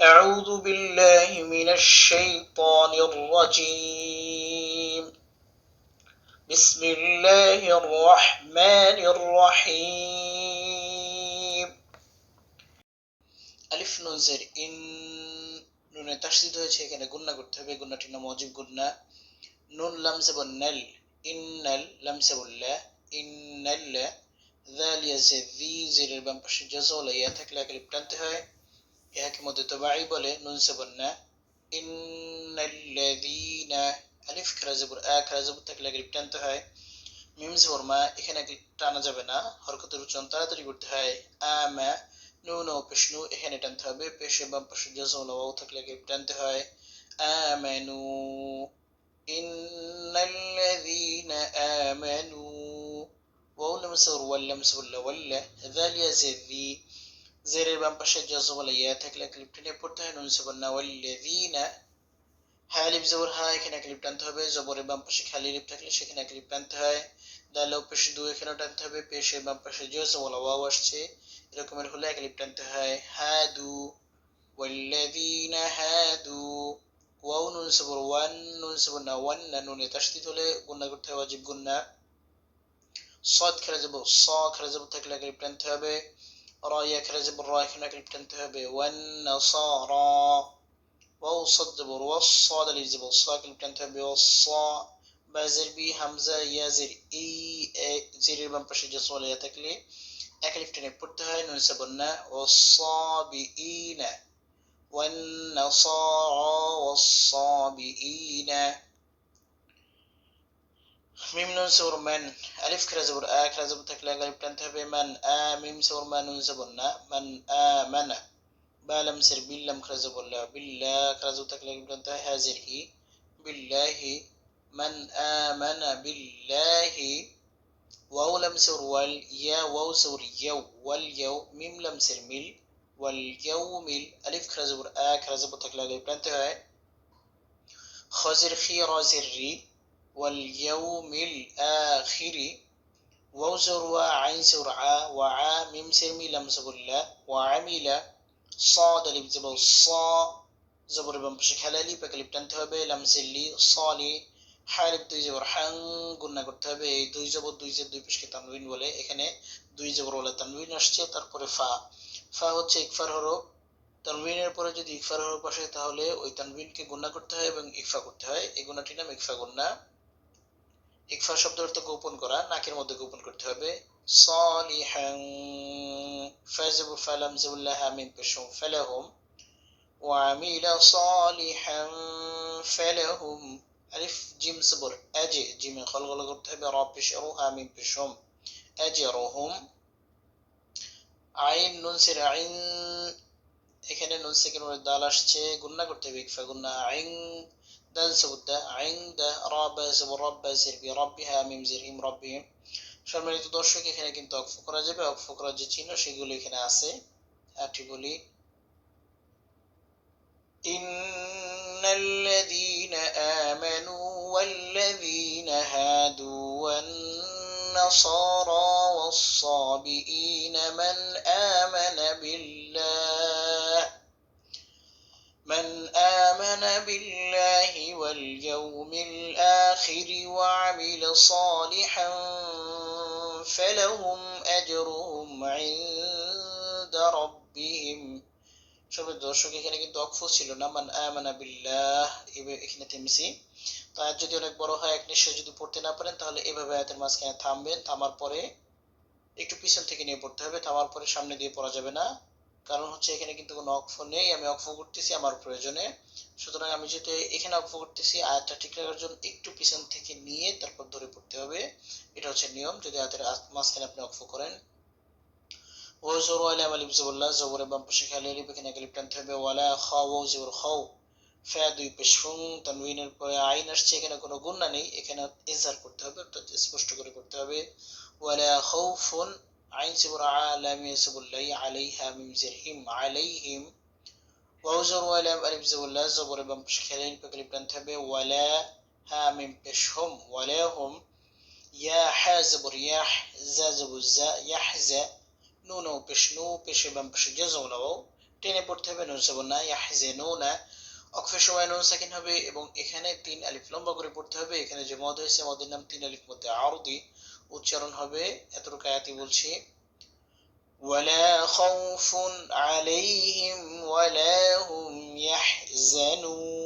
أعوذ بالله من الشيطان الرجيم بسم الله الرحمن الرحيم আলিফ নুন জের ইন নুনে তাসদিদ হয়েছে এখানে গুন্না করতে হবে গুন্নাটির নাম অজীব গুন্না নুন লাম জবর নাল ইন্নাল লাম জবর লা ইন্নাল ذال يزيد ذي زير বাম পাশে জাজওয়ালা ইয়া থাকলে আলিফ টানতে হয় ইহাকে মধ্যে তবাই বলে, নুন না। ইন্নাল্লাযীনা আলিফ খেরা জবর আ খেরা জবর থাকলে আলিফ টানতে হয়। মিম জবর মা, এখানে টানা যাবে না। হরকতের উচ্চারণ তাড়াতাড়ি করতে হয়। আমা নুন ও পেশনু এখানে টানতে হবে। পেশে বাম পাশে জাজওয়ালা ওয়াও থাকলে আলিফ টানতে হয়। আমানু ইন্নাল্লাযীনা আমানু ওয়াও, লাম সবর, ওয়াল, লাম সবর, লা ওয়াল্লা যাল ইয়াজিদ ذي জেরের বাম পাশে জজবলা ইয়া থাকলে ক্লিপ টেনে পড়তে হয় নুন সাবান ওয়াল্লাযীনা হালিফ জবর হা এখানে ক্লিপ টানতে হবে জবরের বাম পাশে খালি লিপ থাকলে সেখানে ক্লিপ টানতে হয় দাল পেশ দু এখানেও টানতে হবে পেশের বাম পাশে জজবলা ওয়াও আসছে এরকমের হলে এক লিপ টানতে হয় হাদু ওয়াল্লাযীনা হাদু ওয়াও নুন সাবর ওয়ান নুন সাবর না ওয়ান না নুনে তাসদিদ হলে গুন্না করতে হয় ওয়াজিব গুন্না সদ খেলা যাব স খেলা যাব থাকলে এক লিপ টানতে হবে رأيك رزب رأيك انك بتنتهي ب والنصارى. واو صد جبر والصا ده اللي يجيب الصا وصا بازر بي همزة يا زر إي زر بن بشي جسول يا تكلي. أكلف تني بتها ننسبنا والصابئين والنصارى. بينا ميم نون سور من ألف كلا زبر آ كلا زبر تكلا غالب تنتهي من آ ميم سور ما نون زبرنا من آمن با لم سر بلم كلا زبر لا. بلا كلا زبر تكلا غالب تنتهي هذه بالله من آمن بالله واو لم سر وال يا واو سر يو. واليو ميم لم سر مل واليوم ألف كلا زبر آ كلا زبر تكلا غالب تنتهي خزر خي رازر ري. واليوم الآخر ووزر وعين سرعة وعا ميم سرمي لم زبر لا وعمل صاد لب زبر صا زبر بم بشك حلالي بكلب تنتهبه لم سلي صالي হারিফ দুই জবর হাং গুন্না করতে হবে এই দুই জবর দুই যে দুই পেশকে তানবিন বলে এখানে দুই জবর বলে তানবিন আসছে তারপরে ফা ফা হচ্ছে ইকফার হরফ তানবিনের পরে যদি ইকফার হরফ আসে তাহলে ওই তানবিনকে গুন্না করতে হয় এবং ইকফা করতে হয় এই গুণাটির নাম ইকফা গুন্না ইকফা শব্দ অর্থ গোপন করা নাকের মধ্যে গোপন করতে হবে সলিহান ফাজিবু ফালাম জিবুল্লাহ আমিন পেশম ফালাহুম وعمل صالحا فلهم ألف جيم صبر أجي جيم خلق لقد تبي رب شروها من بشم أجرهم আইন নুন সির আইন এখানে নুন সেকেন্ড দাল আসছে গুন্না করতে হবে ইকফা গুন্না আইন দাল সবুদ্দা আইন দা রাবা সবর রাব্বা সির বি রাব্বিহা মিম জিরহিম রাব্বিহিম সম্মানিত দর্শক এখানে কিন্তু অক্ফ করা যাবে অক্ফ করার যে চিহ্ন সেগুলো এখানে আছে আটি বলি إن الذين آمنوا والذين هادوا والنصارى والصابئين من آمن بالله من آمن بالله واليوم الآخر وعمل صالحا فلهم أجرهم عند ربهم সবে দর্শক এখানে কিন্তু অক্ফ ছিল না মান আমানা বিল্লাহ এখানে থেমেছি তো আয়াত যদি অনেক বড় হয় এক নিশ্চয় যদি পড়তে না পারেন তাহলে এভাবে আয়াতের মাঝখানে থামবেন থামার পরে একটু পিছন থেকে নিয়ে পড়তে হবে থামার পরে সামনে দিয়ে পড়া যাবে না কারণ হচ্ছে এখানে কিন্তু কোনো অক্ষ নেই, আমি অক্ষ করতেছি আমার প্রয়োজনে। সুতরাং আমি যেতে এখানে অক্ষ করতেছি, আয়াতটা ঠিক রাখার জন্য একটু পিছন থেকে নিয়ে তারপর ধরে পড়তে হবে। এটা হচ্ছে নিয়ম, যদি আয়াতের মাঝখানে আপনি অক্ষ করেন। ও জোর টানতে হবে। ওয়ালা খাও ও খাও ফ্যা দুই পেশফুং তানবিনের পরে আইন আসছে, এখানে কোনো গুণনা নেই। এখানে ইজহার করতে হবে, অর্থাৎ স্পষ্ট করে করতে হবে। ওয়ালা খাও ফোন عين سبرعة لم يسب الله عليها من زحيم عليهم. ووزر ولا ألف زولا زبر بن بشكلين بقلب ننتبه ولا ها من بشهم ولا هم. يا حازب رياح زازب زا زبر يحزا نونو بشنو بش بن بش جزولو টেনে পড়তে হবে নুন সাবন না ইয়াহজে না অক্ষের সময় নুন সাকিন হবে এবং এখানে তিন আলিফ লম্বা করে পড়তে হবে এখানে যে মদ হয়েছে মদের নাম তিন আলিফ মধ্যে আরদি উচ্চারণ হবে এতটুকু আয়াতি বলছি ولا خوف عليهم ولا هم يحزنون